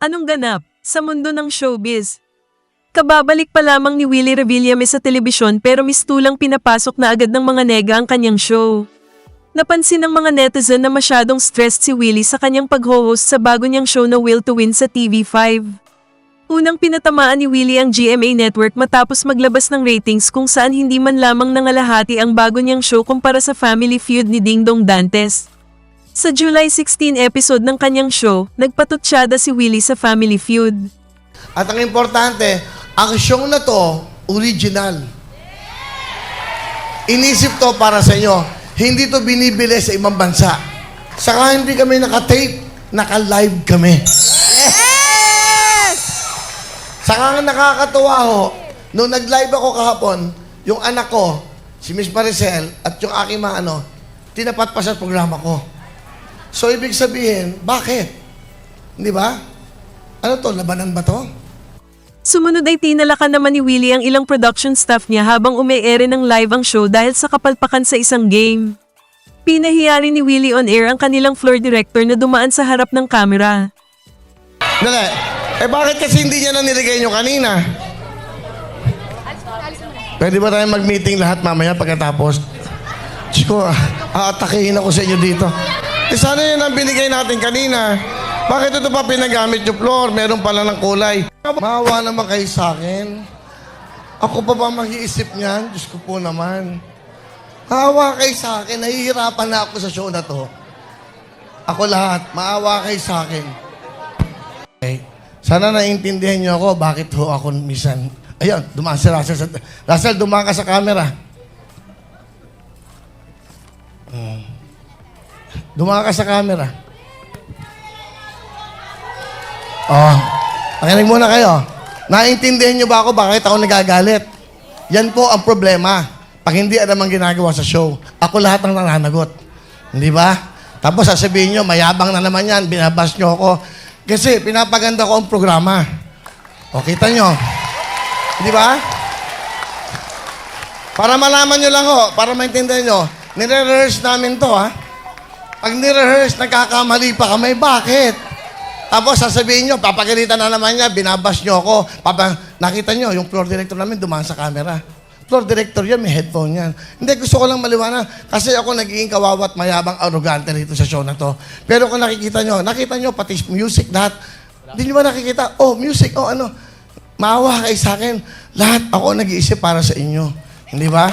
Anong ganap sa mundo ng showbiz? Kababalik pa lamang ni Willie Revillame sa telebisyon pero mistulang pinapasok na agad ng mga nega ang kanyang show. Napansin ng mga netizen na masyadong stressed si Willie sa kanyang pag-host sa bago niyang show na Will to Win sa TV5. Unang pinatamaan ni Willie ang GMA Network matapos maglabas ng ratings kung saan hindi man lamang nangalahati ang bago niyang show kumpara sa Family Feud ni Ding Dong Dantes. Sa July 16 episode ng kanyang show, nagpatutsyada si Willie sa Family Feud. At ang importante, ang show na to, original. Inisip to para sa inyo. Hindi to binibili sa ibang bansa. Saka hindi kami naka-tape, naka-live kami. Saka nga nakakatuwa ho, nung nag-live ako kahapon, yung anak ko, si Miss Maricel, at yung aking mga ano, tinapat pa sa programa ko. So, ibig sabihin, bakit? Di ba? Ano to, labanan ba to? Sumunod ay tinalakan naman ni Willie ang ilang production staff niya habang ume-ere ng live ang show dahil sa kapalpakan sa isang game. Pinahiya rin ni Willie on air ang kanilang floor director na dumaan sa harap ng kamera. Dali. Eh bakit kasi hindi niya na nilagay nyo kanina? Pwede ba tayo mag-meeting lahat mamaya pagkatapos? Ah, aatakihin ako sa inyo dito. Eh sana yun ang binigay natin kanina. Bakit ito pa pinagamit yung floor? Meron pala ng kulay. Maawa naman kayo sa akin. Ako pa ba mag-iisip niyan? Diyos ko po naman. Maawa kayo sa akin. Nahihirapan na ako sa show na to. Ako lahat. Maawa kayo sa akin. Okay. Sana naiintindihan niyo ako bakit ho ako minsan... Ayun, dumaan si Russell. Sa, Russell, dumaan ka sa camera. Mm. Dumaan ka sa camera. Oh, makinig muna kayo. Naiintindihan niyo ba ako bakit ako nagagalit? Yan po ang problema. Pag hindi alam ang ginagawa sa show, ako lahat ang nananagot. Hindi ba? Tapos sasabihin niyo, mayabang na naman yan, binabas niyo ako. Kasi pinapaganda ko ang programa. O, kita nyo. Di ba? Para malaman nyo lang ho, para maintindihan nyo, nire-rehearse namin to ha. Pag nire-rehearse, nagkakamali pa kami. Bakit? Tapos sasabihin nyo, papagalitan na naman niya, binabas nyo ako. Papa, nakita nyo, yung floor director namin dumaan sa camera. Floor director yan, may headphone yan. Hindi, gusto ko lang maliwanag. Kasi ako nagiging kawawa at mayabang arrogante rito sa show na to. Pero kung nakikita nyo, nakita nyo, pati music, lahat. Hindi nyo ba nakikita? Oh, music, oh ano. Maawa kayo sa akin. Lahat ako nag-iisip para sa inyo. Hindi ba?